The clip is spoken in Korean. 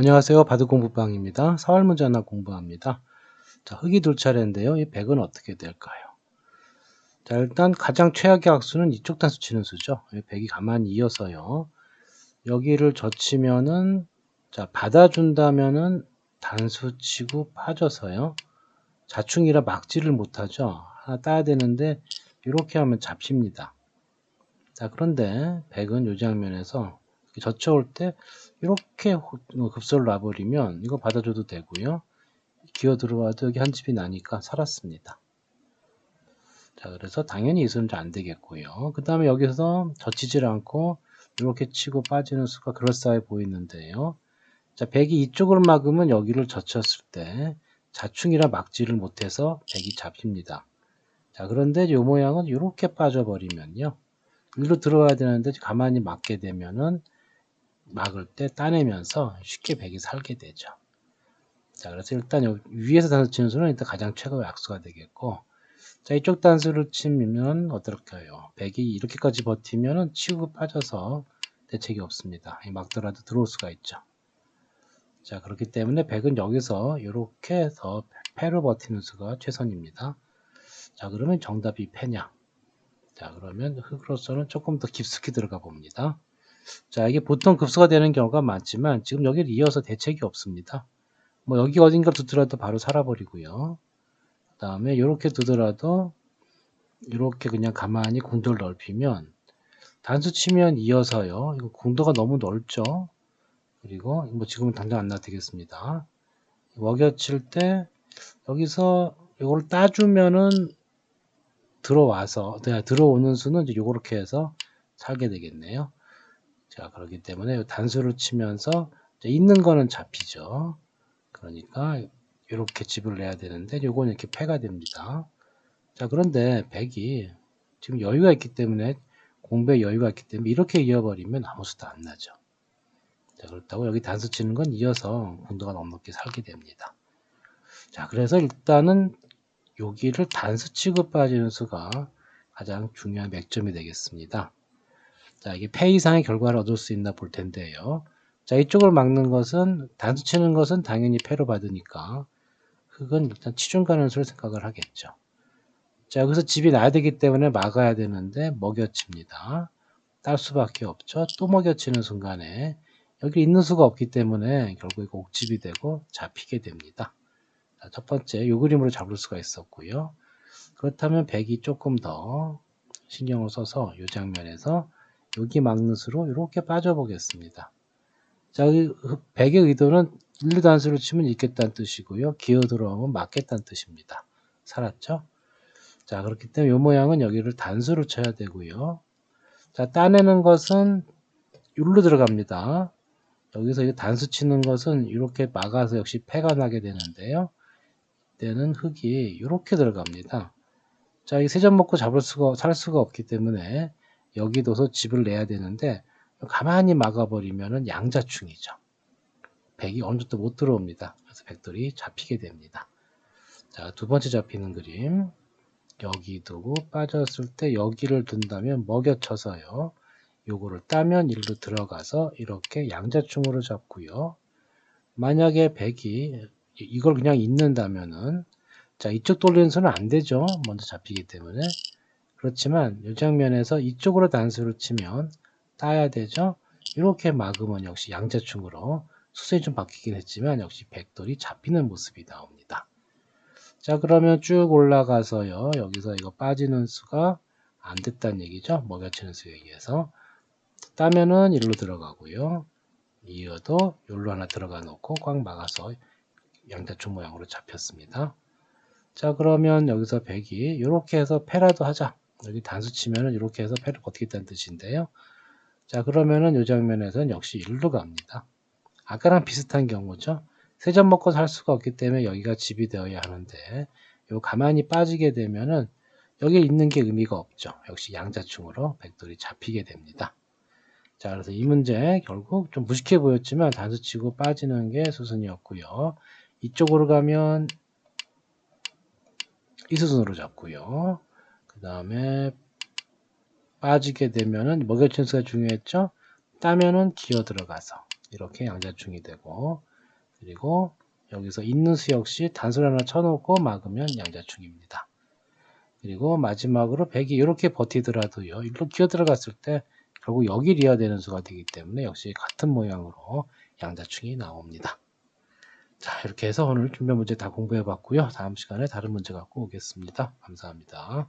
안녕하세요. 바둑공부방입니다. 4월 문제 하나 공부합니다. 자, 흙이 둘 차례인데요. 이 100은 어떻게 될까요? 자, 일단 가장 최악의 악수는 이쪽 단수 치는 수죠. 100이 가만히 이어서요. 여기를 젖히면은, 자, 받아준다면은 단수 치고 빠져서요. 자충이라 막지를 못하죠. 하나 따야 되는데, 이렇게 하면 잡힙니다. 자, 그런데 100은 이 장면에서 젖혀올 때 이렇게 급소를 놔버리면 이거 받아줘도 되고요. 기어 들어와도 여기 한 집이 나니까 살았습니다. 자, 그래서 당연히 이 수는 안 되겠고요. 그 다음에 여기서 젖히질 않고 이렇게 치고 빠지는 수가 그럴싸해 보이는데요. 자, 백이 이쪽을 막으면 여기를 젖혔을 때 자충이라 막지를 못해서 백이 잡힙니다. 자, 그런데 이 모양은 이렇게 빠져버리면요. 일로 들어와야 되는데 가만히 막게 되면은 막을 때 따내면서 쉽게 백이 살게 되죠. 자, 그래서 일단 위에서 단수 치는 수는 일단 가장 최고의 악수가 되겠고, 자, 이쪽 단수를 치면 어떨까요? 백이 이렇게까지 버티면은 치고 빠져서 대책이 없습니다. 막더라도 들어올 수가 있죠. 자, 그렇기 때문에 백은 여기서 이렇게 해서 패로 버티는 수가 최선입니다. 자, 그러면 정답이 패냐? 자, 그러면 흙으로서는 조금 더 깊숙이 들어가 봅니다. 자, 이게 보통 급수가 되는 경우가 많지만 지금 여기를 이어서 대책이 없습니다. 뭐 여기 어딘가 두더라도 바로 살아버리고요. 그 다음에 이렇게 두더라도 이렇게 그냥 가만히 궁도를 넓히면 단수 치면 이어서요. 이거 궁도가 너무 넓죠. 그리고 뭐 지금은 당장 안 놔되겠습니다. 먹여칠 때 여기서 이걸 따주면은 들어와서 네, 들어오는 수는 이제 요렇게 해서 살게 되겠네요. 자, 그렇기 때문에 단수를 치면서 있는 거는 잡히죠. 그러니까 이렇게 집을 내야 되는데 요거는 이렇게 패가 됩니다. 자, 그런데 100이 지금 여유가 있기 때문에 공부에 여유가 있기 때문에 이렇게 이어버리면 아무 수도 안 나죠. 자, 그렇다고 여기 단수 치는 건 이어서 공도가 넉넉히 살게 됩니다. 자, 그래서 일단은 여기를 단수 치고 빠지는 수가 가장 중요한 맥점이 되겠습니다. 자, 이게 패 이상의 결과를 얻을 수 있나 볼 텐데요. 자, 이쪽을 막는 것은, 단수 치는 것은 당연히 패로 받으니까, 흙은 일단 치중 가능성을 생각을 하겠죠. 자, 여기서 집이 나야 되기 때문에 막아야 되는데, 먹여칩니다. 딸 수밖에 없죠. 또 먹여치는 순간에, 여기 있는 수가 없기 때문에, 결국 이거 옥집이 되고, 잡히게 됩니다. 자, 첫 번째, 요 그림으로 잡을 수가 있었고요. 그렇다면 백이 조금 더 신경을 써서 이 장면에서 여기 막는 수로 이렇게 빠져보겠습니다. 자, 백의 의도는 1, 2단수로 치면 있겠다는 뜻이고요. 기어 들어오면 맞겠다는 뜻입니다. 살았죠? 자, 그렇기 때문에 이 모양은 여기를 단수로 쳐야 되고요. 자, 따내는 것은 여기로 들어갑니다. 여기서 이 단수 치는 것은 이렇게 막아서 역시 패가 나게 되는데요. 이때는 흙이 이렇게 들어갑니다. 자, 이 세점 먹고 잡을 수가, 살 수가 없기 때문에 여기 둬서 집을 내야 되는데 가만히 막아버리면 양자충이죠. 백이 어느 정도 못 들어옵니다. 그래서 백돌이 잡히게 됩니다. 자, 두 번째 잡히는 그림. 여기 두고 빠졌을 때 여기를 둔다면 먹여쳐서요. 요거를 따면 일로 들어가서 이렇게 양자충으로 잡고요. 만약에 백이 이걸 그냥 있는다면은 자 이쪽 돌리는 수는 안 되죠. 먼저 잡히기 때문에 그렇지만 이 장면에서 이쪽으로 단수를 치면 따야 되죠. 이렇게 막으면 역시 양자충으로 수선이 좀 바뀌긴 했지만 역시 백돌이 잡히는 모습이 나옵니다. 자 그러면 쭉 올라가서요. 여기서 이거 빠지는 수가 안 됐다는 얘기죠. 먹여치는 수에 의해서 따면은 일로 들어가고요. 이어도 여기로 하나 들어가 놓고 꽉 막아서 양자충 모양으로 잡혔습니다. 자 그러면 여기서 백이 이렇게 해서 패라도 하자. 여기 단수 치면은 이렇게 해서 패를 버티겠다는 뜻인데요. 자, 그러면은 이 장면에서는 역시 1로 갑니다. 아까랑 비슷한 경우죠. 세점 먹고 살 수가 없기 때문에 여기가 집이 되어야 하는데, 요 가만히 빠지게 되면은 여기 있는 게 의미가 없죠. 역시 양자충으로 백돌이 잡히게 됩니다. 자, 그래서 이 문제 결국 좀 무식해 보였지만 단수 치고 빠지는 게 수순이었고요. 이쪽으로 가면 이 수순으로 잡고요. 그 다음에 빠지게 되면은 먹여친 수가 중요했죠. 따면은 기어 들어가서 이렇게 양자충이 되고 그리고 여기서 있는 수 역시 단수를 하나 쳐놓고 막으면 양자충입니다. 그리고 마지막으로 100이 이렇게 버티더라도요. 일로 기어 들어갔을 때 결국 여기 리어 되는 수가 되기 때문에 역시 같은 모양으로 양자충이 나옵니다. 자 이렇게 해서 오늘 준비 문제 다 공부해 봤고요. 다음 시간에 다른 문제 갖고 오겠습니다. 감사합니다.